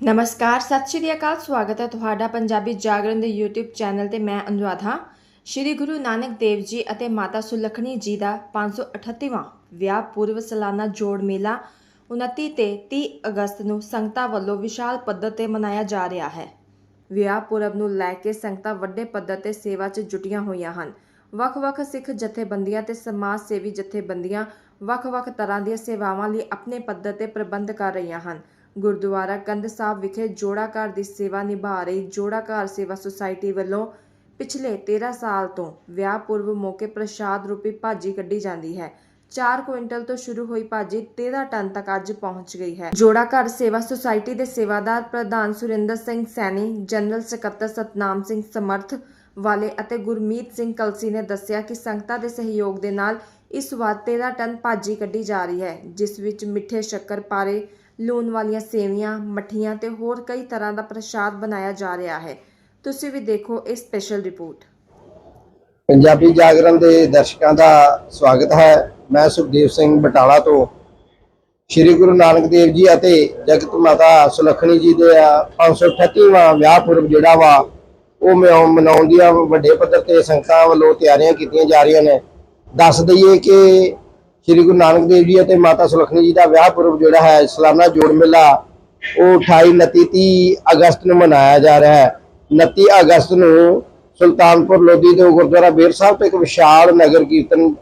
ਨਮਸਕਾਰ, ਸਤਿ ਸ਼੍ਰੀ ਅਕਾਲ, ਸਵਾਗਤ ਹੈ ਤੁਹਾਡਾ ਪੰਜਾਬੀ ਜਾਗਰਣ ਦੇ YouTube ਚੈਨਲ ਤੇ ਮੈਂ ਅਨੁਰਾਧ। ਹਾਂ ਸ਼੍ਰੀ ਗੁਰੂ ਨਾਨਕ ਦੇਵ ਜੀ ਅਤੇ ਮਾਤਾ ਸੁਲੱਖਣੀ ਜੀ ਦਾ 538ਵਾਂ ਵਿਆਹ ਪੂਰਵ ਸਾਲਾਨਾ ਜੋੜ ਮੇਲਾ 29 ਤੇ 30 ਅਗਸਤ ਨੂੰ ਸੰਗਤਾਂ ਵੱਲੋਂ ਵਿਸ਼ਾਲ ਪੱਧਰ ਤੇ ਮਨਾਇਆ ਜਾ ਰਿਹਾ ਹੈ। ਵਿਆਹ ਪੁਰਬ ਨੂੰ ਲੈ ਕੇ ਸੰਗਤਾਂ ਵੱਡੇ ਪੱਧਰ ਤੇ ਸੇਵਾ 'ਚ ਜੁਟੀਆਂ ਹੋਈਆਂ ਹਨ। ਵੱਖ-ਵੱਖ ਸਿੱਖ ਜਥੇਬੰਦੀਆਂ ਤੇ ਸਮਾਜ ਸੇਵੀ ਜਥੇਬੰਦੀਆਂ ਵੱਖ-ਵੱਖ ਤਰ੍ਹਾਂ ਦੀਆਂ ਸੇਵਾਵਾਂ ਲਈ ਆਪਣੇ ਪੱਧਰ ਤੇ ਪ੍ਰਬੰਧ ਕਰ ਰਹੀਆਂ ਹਨ। ਗੁਰਦੁਆਰਾ ਕੰਧ ਸਾਹਿਬ ਵਿਖੇ ਜੋੜਾ ਘਰ ਦੀ ਸੇਵਾ ਨਿਭਾ ਰਹੀ ਜੋੜਾ ਘਰ ਸੇਵਾ ਸੁਸਾਇਟੀ ਵੱਲੋਂ ਪਿਛਲੇ 13 ਸਾਲ ਤੋਂ ਵਿਆਹ ਪੁਰਬ ਮੌਕੇ ਪ੍ਰਸ਼ਾਦ ਰੂਪੀ ਭਾਜੀ ਕੱਢੀ ਜਾਂਦੀ ਹੈ। 4 ਕੁਇੰਟਲ ਤੋਂ ਸ਼ੁਰੂ ਹੋਈ ਭਾਜੀ 13 ਟਨ ਤੱਕ ਅੱਜ ਪਹੁੰਚ ਗਈ ਹੈ। ਜੋੜਾ ਘਰ ਸੇਵਾ ਸੁਸਾਇਟੀ ਦੇ ਸੇਵਾਦਾਰ ਪ੍ਰਧਾਨ ਸੁਰਿੰਦਰ ਸਿੰਘ ਸੈਣੀ, ਜਨਰਲ ਸਕੱਤਰ ਸਤਨਾਮ ਸਿੰਘ ਸਮਰਥ ਵਾਲੇ ਅਤੇ ਗੁਰਮੀਤ ਸਿੰਘ ਕਲਸੀ ਨੇ ਦੱਸਿਆ ਕਿ ਸੰਗਤਾਂ ਦੇ ਸਹਿਯੋਗ ਦੇ ਨਾਲ ਇਸ ਵਾਰ 13 ਟਨ ਭਾਜੀ ਕੱਢੀ ਜਾ ਰਹੀ ਹੈ, ਜਿਸ ਵਿੱਚ ਮਿੱਠੇ ਸ਼ੱਕਰ ਪਾਰੇ ਲੂਣ ਵਾਲੀਆਂ ਸੇਵੀਆਂ, ਮੱਠੀਆਂ ਤੇ ਹੋਰ ਕਈ ਤਰ੍ਹਾਂ ਦਾ ਪ੍ਰਸ਼ਾਦ ਬਣਾਇਆ ਜਾ ਰਿਹਾ ਹੈ। ਤੁਸੀਂ ਵੀ ਦੇਖੋ ਇਹ ਸਪੈਸ਼ਲ ਰਿਪੋਰਟ ਪੰਜਾਬੀ ਜਾਗਰਣ ਦੇ ਦਰਸ਼ਕਾਂ ਦਾ ਸਵਾਗਤ ਹੈ। ਮੈਂ ਸੁਖਦੇਵ ਸਿੰਘ ਬਟਾਲਾ ਤੋਂ। ਸ੍ਰੀ ਗੁਰੂ ਨਾਨਕ ਦੇਵ ਜੀ ਅਤੇ ਜਗਤ ਮਾਤਾ ਸੁਲੱਖਣੀ ਜੀ ਦੇ 538ਵਾਂ ਵਿਆਹ ਪੁਰਬ ਜਿਹੜਾ ਵਾ, ਉਹ ਮਨਾਉ- ਮਨਾਉਣ ਦੀਆਂ ਵੱਡੇ ਪੱਧਰ ਤੇ ਸੰਗਤਾਂ ਵੱਲੋਂ ਤਿਆਰੀਆਂ ਕੀਤੀਆਂ ਜਾ ਰਹੀਆਂ ਨੇ। ਦੱਸ ਦਈਏ ਕਿ ਸ੍ਰੀ ਗੁਰੂ ਨਾਨਕ ਦੇਵ ਜੀ ਅਤੇ ਮਾਤਾ ਸੁਲੱਖਣੀ ਜੀ ਦਾ ਵਿਆਹ ਪੁਰਬ ਜਿਹੜਾ ਹੈ, ਸਾਲਾਨਾ ਜੋੜ ਮੇਲਾ, ਉਹ 28 29 30 ਅਗਸਤ ਨੂੰ ਮਨਾਇਆ ਜਾ ਰਿਹਾ ਹੈ। 29 ਅਗਸਤ ਨੂੰ ਸੁਲਤਾਨਪੁਰ ਲੋਧੀ ਤੋਂ ਗੁਰਦੁਆਰਾ ਬੇਰ ਸਾਹਿਬ ਤੋਂ ਇੱਕ ਵਿਸ਼ਾਲ ਨਗਰ ਕੀਰਤਨ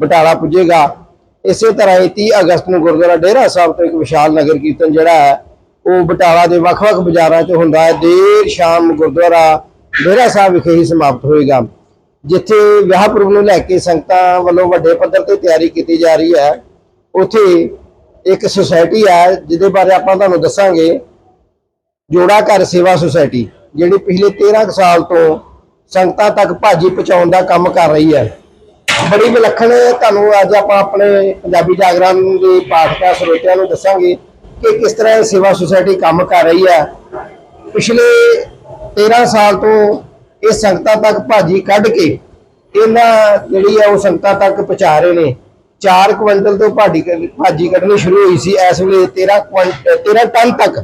ਬਟਾਲਾ ਪੁੱਜੇਗਾ। ਇਸੇ ਤਰ੍ਹਾਂ ਹੀ 30 ਅਗਸਤ ਨੂੰ ਗੁਰਦੁਆਰਾ ਡੇਰਾ ਸਾਹਿਬ ਤੋਂ ਇੱਕ ਵਿਸ਼ਾਲ ਨਗਰ ਕੀਰਤਨ ਜਿਹੜਾ ਹੈ, ਉਹ ਬਟਾਲਾ ਦੇ ਵੱਖ-ਵੱਖ ਬਾਜ਼ਾਰਾਂ 'ਚ ਹੁੰਦਾ ਹੈ। ਦੇਰ ਸ਼ਾਮ ਗੁਰਦੁਆਰਾ ਡੇਰਾ ਸਾਹਿਬ ਵਿਖੇ ਹੀ ਸਮਾਪਤ ਹੋਏਗਾ। ਜਿੱਥੇ ਵਿਆਹ ਪੁਰਬ ਨੂੰ ਲੈ ਕੇ ਸੰਗਤਾਂ ਵੱਲੋਂ ਵੱਡੇ ਪੱਧਰ ਤੇ ਤਿਆਰੀ ਕੀਤੀ ਜਾ ਰਹੀ ਹੈ, ਉੱਥੇ ਇੱਕ ਸੁਸਾਇਟੀ ਹੈ, ਜਿਹਦੇ ਬਾਰੇ ਆਪਾਂ ਤੁਹਾਨੂੰ ਦੱਸਾਂਗੇ, ਜੋੜਾ ਘਰ ਸੇਵਾ ਸੁਸਾਇਟੀ ਜਿਹੜੀ ਪਿਛਲੇ 13 ਕੁ ਸਾਲ ਤੋਂ ਸੰਗਤਾਂ ਤੱਕ ਭਾਜੀ ਪਹੁੰਚਾਉਣ ਦਾ ਕੰਮ ਕਰ ਰਹੀ ਹੈ। ਬੜੀ ਵਿਲੱਖਣ ਤੁਹਾਨੂੰ ਅੱਜ ਆਪਾਂ ਆਪਣੇ ਪੰਜਾਬੀ ਜਾਗਰਣ ਦੇ ਪਾਠਕਾਂ ਸਰੋਤਿਆਂ ਨੂੰ ਦੱਸਾਂਗੇ ਕਿ ਕਿਸ ਤਰ੍ਹਾਂ ਸੇਵਾ ਸੁਸਾਇਟੀ ਕੰਮ ਕਰ ਰਹੀ ਹੈ। ਪਿਛਲੇ 13 ਸਾਲ ਤੋਂ ਇਹ ਸੰਗਤਾਂ ਤੱਕ ਭਾਜੀ ਕੱਢ ਕੇ ਇਹਨਾਂ ਜਿਹੜੀ ਹੈ ਉਹ ਸੰਗਤਾਂ ਤੱਕ ਪਹੁੰਚਾ ਰਹੇ ਨੇ। 4 ਕੁਇੰਟਲ ਤੋਂ ਭਾਜੀ ਭਾਜੀ ਕੱਢਣੀ ਸ਼ੁਰੂ ਹੋਈ ਸੀ। ਇਸ ਵੇਲੇ 13 ਕੁਇੰਟਲ 13 ਟਨ ਤੱਕ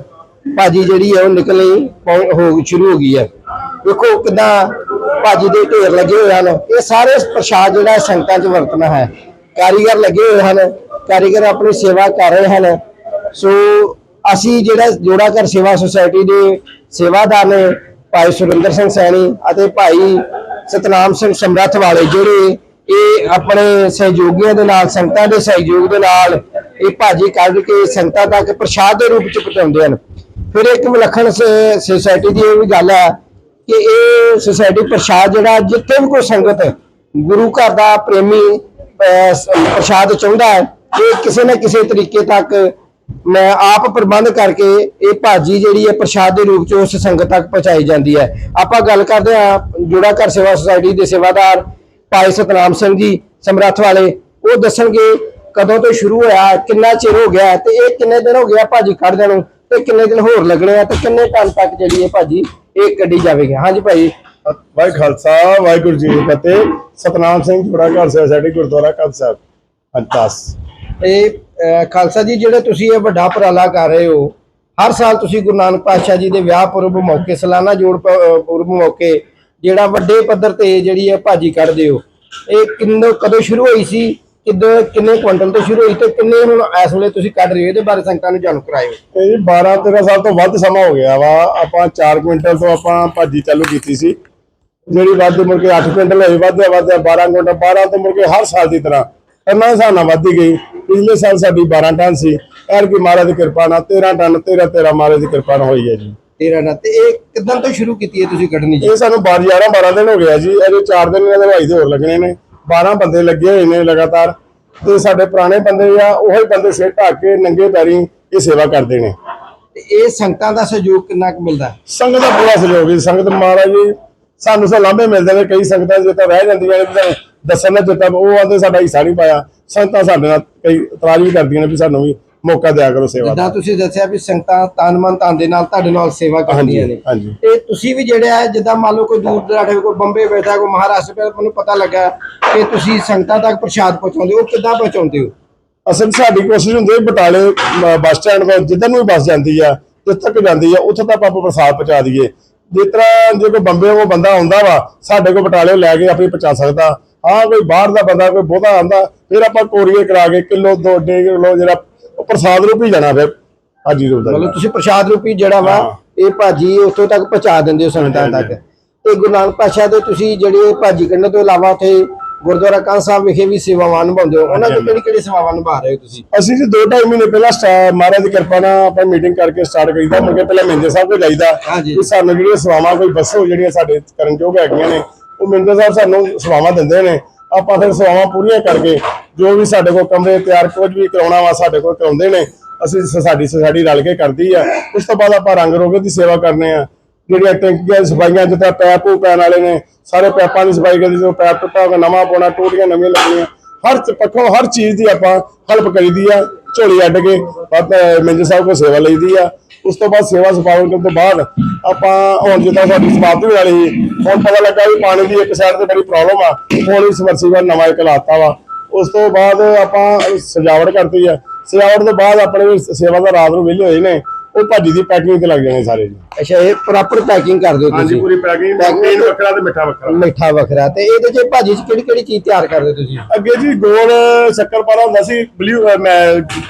ਭਾਜੀ ਜਿਹੜੀ ਹੈ ਉਹ ਨਿਕਲਣੀ ਹੋ, ਸ਼ੁਰੂ ਹੋ ਗਈ ਹੈ ਵੇਖੋ ਕਿਦਾਂ ਭਾਜੀ ਦੇ ਢੇਰ ਲੱਗੇ ਹੋਏ ਹਨ। ਇਹ ਸਾਰੇ ਪ੍ਰਸ਼ਾਦ ਜਿਹੜਾ ਸੰਗਤਾਂ 'ਚ ਵਰਤਣਾ ਹੈ। ਕਾਰੀਗਰ ਲੱਗੇ ਹੋਏ ਹਨ। ਕਾਰੀਗਰ ਆਪਣੀ ਸੇਵਾ ਕਰ ਰਹੇ ਹਨ। ਸੋ ਅਸੀਂ ਜਿਹੜਾ ਜੋੜਾ ਘਰ ਸੇਵਾ ਸੁਸਾਇਟੀ ਦੇ ਸੇਵਾਦਾਰ ਨੇ, ਭਾਈ ਸੁਰਿੰਦਰ ਸਿੰਘ ਸੈਣੀ ਅਤੇ ਭਾਈ ਸਤਨਾਮ ਸਿੰਘ ਸਮਰੱਥ ਵਾਲੇ ਜਿਹੜੇ ਇਹ ਆਪਣੇ ਸਹਿਯੋਗੀਆਂ ਦੇ ਨਾਲ, ਸੰਗਤਾਂ ਦੇ ਸਹਿਯੋਗ ਦੇ ਨਾਲ ਇਹ ਭਾਜੀ ਕੱਢ ਕੇ ਸੰਗਤਾਂ ਤੱਕ ਪ੍ਰਸ਼ਾਦ ਦੇ ਰੂਪ ਚ ਪਹੁੰਚਾਉਂਦੇ ਹਨ। ਫਿਰ ਇੱਕ ਵਿਲੱਖਣ ਸੋਸਾਇਟੀ ਦੀ ਇਹ ਵੀ ਗੱਲ ਹੈ ਕਿ ਇਹ ਸੁਸਾਇਟੀ ਪ੍ਰਸ਼ਾਦ ਜਿਹੜਾ ਜਿੱਥੇ ਵੀ ਕੋਈ ਸੰਗਤ ਗੁਰੂ ਘਰ ਦਾ ਪ੍ਰੇਮੀ ਪ੍ਰਸ਼ਾਦ ਚਾਹੁੰਦਾ ਹੈ, ਇਹ ਕਿਸੇ ਨਾ ਕਿਸੇ ਤਰੀਕੇ ਤੱਕ ਮੈਂ ਆਪ ਪ੍ਰਬੰਧ ਕਰਕੇ ਇਹ ਭਾਜੀ ਜਿਹੜੀ ਹੈ ਪ੍ਰਸ਼ਾਦ ਦੇ ਰੂਪ ਚ ਉਸ ਸੰਗਤ ਤੱਕ ਪਹੁੰਚਾਈ ਜਾਂਦੀ ਹੈ। ਆਪਾਂ ਗੱਲ ਕਰਦੇ ਹਾਂ ਜੋੜਾ ਘਰ ਸੇਵਾ ਸੁਸਾਇਟੀ ਦੇ ਸੇਵਾਦਾਰ ਭਾਈ ਸਤਨਾਮ ਸਿੰਘ ਜੀ ਸਮਰੱਥ ਵਾਲੇ। ਉਹ ਦੱਸਣਗੇ ਕਦੋਂ ਤੋਂ ਸ਼ੁਰੂ ਹੋਇਆ ਕਿੰਨਾ ਚਿਰ ਹੋ ਗਿਆ ਤੇ ਇਹ ਕਿੰਨੇ ਦਿਨ ਹੋ ਗਿਆ ਭਾਜੀ ਕੱਢਦਿਆਂ ਨੂੰ ਤੇ ਕਿੰਨੇ ਦਿਨ ਹੋਰ ਲੱਗਣੇ ਆ ਤੇ ਕਿੰਨੇ ਟਨ ਤੱਕ ਜਿਹੜੀ ਇਹ ਭਾਜੀ ਇਹ ਕੱਢੀ ਜਾਵੇਗੀ। ਹਾਂਜੀ ਭਾਈ। ਵਾਹਿ ਖਾਲਸਾ ਵਾਹਿਗੁਰੂ ਜੀ ਕੀ ਫਤਿਹ। ਸਤਨਾਮ ਸਿੰਘ ਜੋੜਾ ਘਰ ਸੋਸਾਇਟੀ ਗੁਰਦੁਆਰਾ ਕੱਦ ਸਾਹਿਬ ਅੰਤਾਸ ਇਹ ਖਾਲਸਾ ਜੀ, ਜਿਹੜਾ ਤੁਸੀਂ ਇਹ ਵੱਡਾ ਉਪਰਾਲਾ ਕਰ ਰਹੇ ਹੋ, ਹਰ ਸਾਲ ਤੁਸੀਂ ਗੁਰੂ ਨਾਨਕ ਪਾਤਸ਼ਾਹ ਜੀ ਦੇ ਵਿਆਹ ਪੁਰਬ ਮੌਕੇ, ਸਾਲਾਨਾ ਜੋੜ ਪ- ਪੁਰਬ ਮੌਕੇ, ਜਿਹੜਾ ਵੱਡੇ ਪੱਧਰ ਤੇ ਜਿਹੜੀ ਹੈ ਭਾਜੀ ਕੱਢਦੇ ਹੋ, ਇਹ ਕਿੰਨੋ, ਕਦੋਂ ਸ਼ੁਰੂ ਹੋਈ ਸੀ, ਕਿਦੋਂ, ਕਿੰਨੇ ਕੁਇੰਟਲ ਤੋਂ ਸ਼ੁਰੂ ਹੋਈ ਤੇ ਕਿੰਨੇ ਹੁਣ ਇਸ ਵੇਲੇ ਤੁਸੀਂ ਕੱਢ ਰਹੇ ਹੋ, ਇਹਦੇ ਬਾਰੇ ਸੰਗਤਾਂ ਨੂੰ ਜਾਣੂ ਕਰਾਇਓ। ਇਹ ਜੀ 12 13 ਸਾਲ ਤੋਂ ਵੱਧ ਸਮਾਂ ਹੋ ਗਿਆ ਵਾ, ਆਪਾਂ 4 ਕੁਇੰਟਲ ਤੋਂ ਆਪਾਂ ਭਾਜੀ ਚਾਲੂ ਕੀਤੀ ਸੀ। ਜਿਹੜੀ ਵੱਧ ਮੁੜ ਕੇ 8 ਕੁਇੰਟਲ ਹੋਈ ਵੱਧ ਵੱਧ 12 ਕੁਇੰਟਲ 12 ਤੋਂ ਮੁੜ ਕੇ ਹਰ ਸਾਲ ਦੀ ਤਰ੍ਹਾਂ ਇਹਨਾਂ ਹਿਸਾਬ ਨਾਲ ਵੱਧਦੀ ਗਈ। ਪਿਛਲੇ ਸਾਲ ਸਾਡੀ 12 ਟਨ ਸੀ ਐਰ ਕੀ ਮਹਾਰਾਜ ਦੀ ਕਿਰਪਾ ਨਾਲ 13 ਟਨ 13 13 ਮਹਾਰਾਜ ਦੀ ਕਿਰਪਾ ਨਾਲ ਹੋਈ ਹੈ ਜੀ। ਤੇਰਾ ਨਾ ਤੇ ਇਹ ਕਿਦਾਂ ਤੋਂ ਸ਼ੁਰੂ ਕੀਤੀ ਹੈ ਤੁਸੀਂ ਕੱਢਣੀ ਜੀ? ਇਹ ਸਾਨੂੰ 12 11 12 ਦਿਨ ਹੋ ਗਿਆ ਜੀ ਅਜੇ 4 ਦਿਨ ਇਹਨਾਂ ਦੇ ਭਾਈ ਦੇ ਹੋਰ ਲੱਗਣੇ ਨੇ 12 ਬੰਦੇ ਲੱਗੇ ਹੋਏ ਨੇ ਲਗਾਤਾਰ ਤੇ ਸਾਡੇ ਪੁਰਾਣੇ ਬੰਦੇ ਆ ਉਹੀ ਬੰਦੇ ਸਿਰ ਢੱਕ ਕੇ ਨੰਗੇ ਪੈਰੀਂ ਇਹ ਸੇਵਾ ਕਰਦੇ ਨੇ। ਤੇ ਇਹ ਸੰਗਤਾਂ ਦਾ ਸਹਿਯੋਗ ਕਿੰਨਾ ਕੁ ਮਿਲਦਾ? ਸੰਗਤ ਦਾ ਪੂਰਾ ਸਹਿਯੋਗ ਹੈ ਸੰਗਤ ਮਹਾਰਾਜ ਜੀ ਸਾਨੂੰ ਸੋ ਲਾਂਭੇ ਮਿਲਦੇ ਨੇ ਕਈ ਸੰਗਤਾਂ ਜਿੱਥੇ ਰਹਿ ਜਾਂਦੀਆਂ ਨੇ ਤੇ ਦੱਸਣ ਦਾ ਜਿੱਤਾ ਉਹ ਆਂਦੇ ਸਾਡਾ ਹਿੱਸਾ ਨਹੀਂ ਪਾਇਆ। ਸੰਗਤਾਂ ਸਾਡੇ ਨਾਲ ਕਈ ਇਤਰਾਜ਼ ਵੀ ਕਰਦੀਆਂ ਨੇ ਵੀ ਸਾਨੂੰ ਵੀ ਮੌਕਾ ਦਿਆ ਕਰੋ ਸੇਵਾ ਦਾ। ਜਿੱਦਾਂ ਤੁਸੀਂ ਦੱਸਿਆ ਵੀ ਸੰਗਤਾਂ ਤਨ ਮਨ ਧਨ ਦੇ ਨਾਲ ਤੁਹਾਡੇ ਨਾਲ ਸੇਵਾ ਕਰਦੀਆਂ ਨੇ। ਹਾਂਜੀ। ਤੇ ਤੁਸੀਂ ਵੀ ਜਿਹੜਾ ਹੈ ਜਿੱਦਾਂ ਮੰਨ ਲਓ ਕੋਈ ਦੂਰ ਦਰਾਡੇ ਕੋਈ ਬੰਬੇ ਬੈਠਾ ਕੋਈ ਮਹਾਰਾਸ਼ਟਰ ਬੈਠਾ ਮੈਨੂੰ ਪਤਾ ਲੱਗਾ ਕਿ ਤੁਸੀਂ ਸੰਗਤਾਂ ਤੱਕ ਪ੍ਰਸ਼ਾਦ ਪਹੁੰਚਾਉਂਦੇ ਹੋ ਕਿੱਦਾਂ ਪਹੁੰਚਾਉਂਦੇ ਹੋ? ਅਸਲ 'ਚ ਸਾਡੀ ਕੋਸ਼ਿਸ਼ ਹੁੰਦੀ ਹੈ ਬਟਾਲੇ ਬੱਸ ਸਟੈਂਡ ਤੋਂ ਜਿੱਧਰ ਨੂੰ ਵੀ ਬੱਸ ਜਾਂਦੀ ਆ ਜਿੱਥੇ ਤੱਕ ਜਾਂਦੀ ਆ ਉੱਥੇ ਤੱਕ ਆਪਾਂ ਪ੍ਰਸਾਦ ਪਹੁੰਚਾ ਦਈਏ। ਜਿਸ ਤਰ੍ਹਾਂ ਜੇ ਕੋਈ ਬੰਬੇ ਕੋ ਬੰਦਾ ਆਉਂਦਾ ਵਾ ਸਾਡੇ ਕੋ ਬਟਾਲੇ ਲੈ ਕੇ ਆਪਣੀ ਪਹੁੰਚਾ ਸਕਦਾ। ਹਾਂ ਕੋਈ ਬਾਹਰ ਦਾ ਬੰਦਾ ਕੋਈ ਬਹੁਤਾ ਆਂਦਾ ਫਿਰ ਆਪਾਂ ਕੋਰੀਅਰ ਕਰਾ ਕੇ ਕਿਲੋ ਦੋ ਡੇਢ ਕਿਲੋ ਜਿਹੜਾ ਉਹ ਪ੍ਰਸਾਦ ਰੂਪੀ ਜਾਣਾ ਫਿਰ ਹਾਜੀ ਰੂਪ ਦਾ ਮਤਲਬ ਤੁਸੀਂ ਪ੍ਰਸ਼ਾਦ ਰੂਪੀ ਜਿਹੜਾ ਵਾ। ਇਹ ਭਾਜੀ ਉੱਥੋਂ ਤੱਕ ਪਹੁੰਚਾ ਦਿੰਦੇ ਹੋ ਸੰਗਤਾਂ ਤੱਕ। ਤੇ ਗੁਰੂ ਨਾਨਕ ਪਾਤਸ਼ਾਹ ਦੇ ਤੁਸੀਂ ਜਿਹੜੇ ਭਾਜੀ ਕੱਢਣ ਤੋਂ ਇਲਾਵਾ ਉੱਥੇ ਗੁਰਦੁਆਰਾ ਕਾਂ ਸਾਹਿਬ ਵਿਖੇ ਵੀ ਸੇਵਾਵਾਂ ਨਿਭਾਉਂਦੇ ਹੋ। ਉਹਨਾਂ ਦੀ। ਕਿਹੜੀ ਕਿਹੜੀ ਸੇਵਾਵਾਂ ਨਿਭਾ ਰਹੇ ਹੋ ਤੁਸੀਂ? ਅਸੀਂ ਜੀ ਦੋ ਢਾਈ ਮਹੀਨੇ ਪਹਿਲਾਂ ਸਟਾ- ਮਹਾਰਾਜ ਦੀ ਕਿਰਪਾ ਨਾਲ ਆਪਾਂ ਮੀਟਿੰਗ ਕਰਕੇ ਸਟਾਰਟ ਕਰੀਦਾ ਮੁੜ ਕੇ ਪਹਿਲਾਂ ਮਿੰਜੇ ਸਾਹਿਬ ਕੋਲ ਜਾਈਦਾ ਹਾਂਜੀ। ਕਿ ਸਾਨੂੰ ਜਿਹੜੀਆਂ ਸੇਵਾਵਾਂ ਕੋਈ ਦੱਸੋ ਜਿਹੜੀਆਂ ਸਾਡੇ ਕਰਨਯੋਗ ਹੈਗੀਆਂ ਨੇ। ਉਹ ਮਿੰਜੇ ਸਾਹਿਬ ਸਾਨੂੰ ਸੇਵਾਵਾਂ ਦਿੰਦੇ ਨੇ। ਆਪਾਂ ਫਿਰ ਸੇਵਾਵਾਂ ਪੂਰੀਆਂ ਕਰਕੇ ਜੋ ਵੀ ਸਾਡੇ ਕੋਲ ਕਮਰੇ ਤਿਆਰ ਕੁਝ ਵੀ ਕਰਾਉਣਾ ਵਾ ਸਾਡੇ ਕੋਲ ਕਰਾਉਂਦੇ ਨੇ। ਅਸੀਂ ਸ- ਸਾਡੀ ਸੁਸਾਇਟੀ ਰਲ ਕੇ ਕਰਦੀ ਆ। ਉਸ ਤੋਂ ਬਾਅਦ ਆਪਾਂ ਰੰਗ ਰੋਗੇ ਦੀ ਸੇਵਾ ਕਰਨੇ ਆ। ਜਿਹੜੀਆਂ ਟੈਂਕੀਆਂ ਦੀ ਸਫਾਈਆਂ ਜਿੱਦਾਂ ਪੈਪ ਪੂ ਪੈਣ ਵਾਲੇ ਨੇ, ਸਾਰੇ ਪੈਪਾਂ ਦੀ ਸਫ਼ਾਈ ਕਰਦੀ ਜਦੋਂ ਪੈਪ ਟੁੱਟਾ ਹੋਗਾ ਨਵਾਂ ਪਾਉਣਾ, ਟੂਟੀਆਂ ਨਵੀਆਂ ਲੱਗਣੀਆਂ। ਹਰ ਪੱਖੋਂ ਹਰ ਚੀਜ਼ ਦੀ ਆਪਾਂ ਹੈਲਪ ਕਰੀਦੀ ਆ, ਝੋਲੀ ਅੱਡ ਕੇ। ਬਾਅਦ ਮਿੰਜ ਸਾਹਿਬ ਕੋ ਸੇਵਾ ਲਈਦੀ ਆ। ਉਸ ਤੋਂ ਬਾਅਦ ਸੇਵਾ ਸਪਾਉਣ ਕਰਨ ਤੋਂ ਬਾਅਦ ਆਪਾਂ ਹੁਣ ਜਿੱਦਾਂ ਸਾਡੀ ਸਮਾਪਤੀ ਹੋਣ ਵਾਲੀ ਹੁਣ ਪਤਾ ਲੱਗਾ ਵੀ ਪਾਣੀ ਦੀ ਇੱਕ ਸਾਈਡ ਤੇ ਬੜੀ ਪ੍ਰੋਬਲਮ ਆ ਹੁਣ ਇਸ ਸਮਰਸੀਬਲ ਨਵਾਂ ਇੱਕ ਲਾਤਾ ਵਾ। ਉਸ ਤੋਂ ਬਾਅਦ ਆਪਾਂ ਸਜਾਵਟ ਕਰਤੀ ਆ। ਸਜਾਵਟ ਤੋਂ ਬਾਅਦ ਆਪਣੇ ਸੇਵਾ ਦਾ ਰਾਤ ਨੂੰ ਵਿਹਲੇ ਹੋਏ ਨੇ ਉਹ ਭਾਜੀ ਦੀ ਪੈਕਿੰਗ ਤੇ ਲੱਗ ਜਾਣੇ ਸਾਰੇ। ਜੀ ਅੱਛਾ ਇਹ ਪ੍ਰੋਪਰ ਪੈਕਿੰਗ ਕਰਦੇ ਹੋ ਹਾਂਜੀ ਤੁਸੀਂ ਪੂਰੀ ਪੈਕਿੰਗ ਪਲੇਨ ਵੱਖਰਾ ਤੇ ਮਿੱਠਾ ਵੱਖਰਾ। ਮਿੱਠਾ ਵੱਖਰਾ ਤੇ ਇਹਦੇ ਚ ਭਾਜੀ ਚ ਕਿਹੜੀ ਕਿਹੜੀ ਚੀਜ਼ ਤਿਆਰ ਕਰਦੇ ਹੋ ਤੁਸੀਂ? ਅੱਗੇ ਜੀ ਗੋਲ ਸ਼ੱਕਰ ਪਾਰਾ ਹੁੰਦਾ ਸੀ ਬਲੂ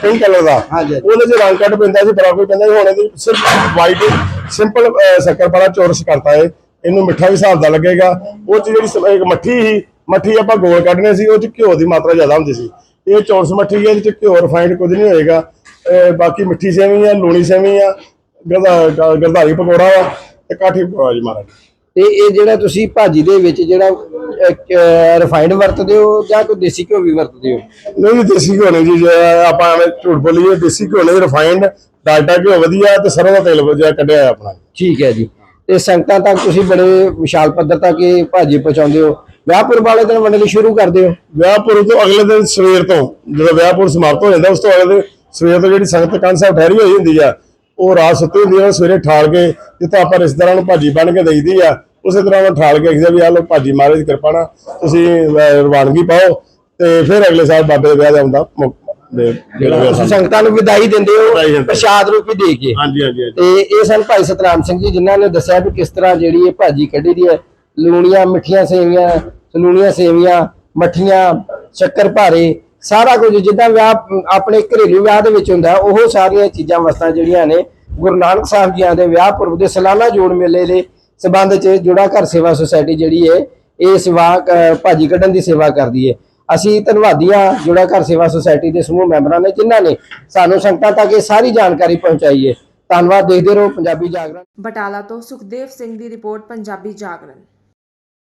ਪਿੰਕ ਕਲਰ ਦਾ। ਹਾਂਜੀ। ਉਹਦੇ ਚ ਰੰਗ ਕੱਟ ਪੈਂਦਾ ਸੀ ਬਰਾਬਰ ਪੈਂਦਾ ਸੀ ਹੁਣ ਇਹਦੀ ਸਿਰਫ ਵਾਈਟ ਸਿੰਪਲ ਸ਼ੱਕਰ ਪਾਰਾ ਚੌਰਸ ਕਰਤਾ ਏ ਇਹਨੂੰ ਮਿੱਠਾ ਵੀ ਹਿਸਾਬ ਦਾ ਲੱਗੇਗਾ। ਉਹ ਚ ਜਿਹੜੀ ਇੱਕ ਮੱਠੀ ਸੀ ਮੱਠੀ ਆਪਾਂ ਗੋਲ ਕੱਢਨੇ ਸੀ ਉਹ ਚ ਘਿਓ ਦੀ ਮਾਤਰਾ ਜ਼ਿਆਦਾ ਹੁੰਦੀ ਸੀ। ਇਹ ਚੌਰਸ ਮੱਠੀ ਹੈ ਇਹਦੇ ਚ ਘਿਓ ਰਿਫਾਈਨਡ ਕੁਝ ਨਹੀਂ ਹੋਏਗਾ। ਬਾਕੀ ਮਿੱਠੀ ਸੇਵੀ ਆ ਲੂਣੀ ਸੇਵੀ ਆ ਗਰਦਾ ਗਰਦਾਰੀ ਪਕੌੜਾ ਵਾ ਤੇ ਕਾਠੀ ਪਕੌੜਾ ਜੀ ਮਹਾਰਾਜ। ਤੇ ਇਹ ਜਿਹੜਾ ਤੁਸੀਂ ਭਾਜੀ ਦੇ ਵਿੱਚ ਜਿਹੜਾ ਰਿਫਾਈਨਡ ਵਰਤਦੇ ਹੋ ਜਾਂ ਕੋਈ ਦੇਸੀ ਘਿਓ ਵੀ ਵਰਤਦੇ ਹੋ? ਨਹੀਂ ਜੀ, ਦੇਸੀ ਘਿਓ ਨਹੀਂ ਜੀ ਆਪਾਂ ਐਵੇਂ ਝੂਠ ਬੋਲੀਏ ਦੇਸੀ ਘਿਓ ਨਹੀਂ ਰਿਫਾਈਨਡ ਡਾਲਡਾ ਘਿਓ ਵਧੀਆ ਤੇ ਸਰੋਂ ਦਾ ਤੇਲ ਵਧੀਆ ਕੱਢਿਆ ਆਪਣਾ। ਠੀਕ ਹੈ ਜੀ। ਤੇ ਸੰਗਤਾਂ ਤੱਕ ਤੁਸੀਂ ਬੜੇ ਵਿਸ਼ਾਲ ਪੱਧਰ ਤੱਕ ਇਹ ਭਾਜੀ ਪਹੁੰਚਾਉਂਦੇ ਹੋ। ਵਿਆਹਪੁਰ ਵਾਲੇ ਦਿਨ ਵੰਡਣੀ ਸ਼ੁਰੂ ਕਰਦੇ ਹੋ। ਵਿਆਹਪੁਰ ਤੋਂ ਅਗਲੇ ਦਿਨ ਸਵੇਰ ਤੋਂ, ਜਦੋਂ ਵਿਆਹਪੁਰ ਸਮਾਪਤ ਹੋ ਜਾਂਦਾ, ਉਸ ਤੋਂ ਅਗਲੇ ਦਿਨ ਸਵੇਰ ਤੋਂ ਜਿਹੜੀ ਸੰਗਤ ਕੰਨ ਸਾਹਿਬ ਠਹਿਰੀ ਹੋਈ ਹੁੰਦੀ ਆ, ਉਹ ਰਾਤ ਸੁੱਤੀ ਹੁੰਦੀ ਆ ਸਵੇਰੇ ਠਾਲ ਕੇ ਜਿੱਥੇ ਆਪਾਂ ਰਿਸ਼ਤੇਦਾਰਾਂ ਨੂੰ ਭਾਜੀ ਬਣ ਕੇ ਦੇਈਦੀ ਆ, ਉਸੇ ਤਰ੍ਹਾਂ ਉਹ ਠਾਲ ਕੇ ਆਖਦੇ ਵੀ ਆ ਲੋ ਭਾਜੀ ਮਹਾਰਾਜ ਦੀ ਕਿਰਪਾ ਨਾਲ ਤੁਸੀਂ ਰਵਾਨਗੀ ਪਾਓ ਤੇ ਫਿਰ ਅਗਲੇ ਸਾਲ ਬਾਬੇ ਦੇ ਵਿਆਹ ਦਾ ਹੁੰਦਾ ਦੇ- ਜਿਹੜਾ ਸੰਗਤਾਂ ਨੂੰ ਵਿਦਾਈ ਦਿੰਦੇ ਹੋ। ਪ੍ਰਸ਼ਾਦ ਰੂਪੀ ਦੇ ਕੇ ਹਾਂਜੀ ਹਾਂਜੀ। ਤੇ ਇਹ ਸਨ ਭਾਈ ਸਤਨਾਮ ਸਿੰਘ ਜੀ ਜਿਨ੍ਹਾਂ ਨੇ ਦੱਸਿਆ ਵੀ ਕਿਸ ਤਰ੍ਹਾਂ ਜਿਹੜੀ ਇਹ ਭਾਜੀ ਕੱਢੀ ਦੀ ਹੈ ਲੂਣੀਆਂ ਮਿੱਠੀਆਂ ਸੇਵੀਆਂ ਲੂਣੀਆਂ ਸੇਵੀਆਂ ਮੱਠੀਆਂ ਸ਼ੱਕਰ ਭਾਰੇ ਸਾਰਾ ਕੁਝ ਜਿੱਦਾਂ ਵਿਆਹ ਆਪਣੇ ਘਰੇਲੂ ਵਿਆਹ ਦੇ ਵਿੱਚ ਹੁੰਦਾ ਉਹ ਸਾਰੀਆਂ ਚੀਜ਼ਾਂ ਵਸਤਾਂ ਜਿਹੜੀਆਂ ਨੇ ਗੁਰੂ ਨਾਨਕ ਸਾਹਿਬ ਜੀਆਂ ਦੇ ਵਿਆਹ ਪੁਰਬ ਦੇ ਸਾਲਾਨਾ ਜੋੜ ਮੇਲੇ ਦੇ ਸਬੰਧ 'ਚ ਜੁੜਾ ਘਰ ਸੇਵਾ ਸੁਸਾਇਟੀ ਜਿਹੜੀ ਹੈ ਇਹ ਸੇਵਾ ਭਾਜੀ ਕੱਢਣ ਦੀ ਸੇਵਾ ਕਰਦੀ ਹੈ ਅਸੀਂ ਧੰਨਵਾਦੀ ਹਾਂ ਜੁੜਾ ਘਰ ਸੇਵਾ ਸੁਸਾਇਟੀ ਦੇ ਸਮੂਹ ਮੈਂਬਰਾਂ ਨੇ, ਜਿਨ੍ਹਾਂ ਨੇ ਸਾਨੂੰ ਸੰਗਤਾਂ ਤੱਕ ਇਹ ਸਾਰੀ ਜਾਣਕਾਰੀ ਪਹੁੰਚਾਈ ਹੈ। ਧੰਨਵਾਦ, ਦੇਖਦੇ ਰਹੋ ਪੰਜਾਬੀ ਜਾਗਰਣ। ਬਟਾਲਾ ਤੋਂ ਸੁਖਦੇਵ ਸਿੰਘ ਦੀ ਰਿਪੋਰਟ, ਪੰਜਾਬੀ ਜਾਗਰਣ।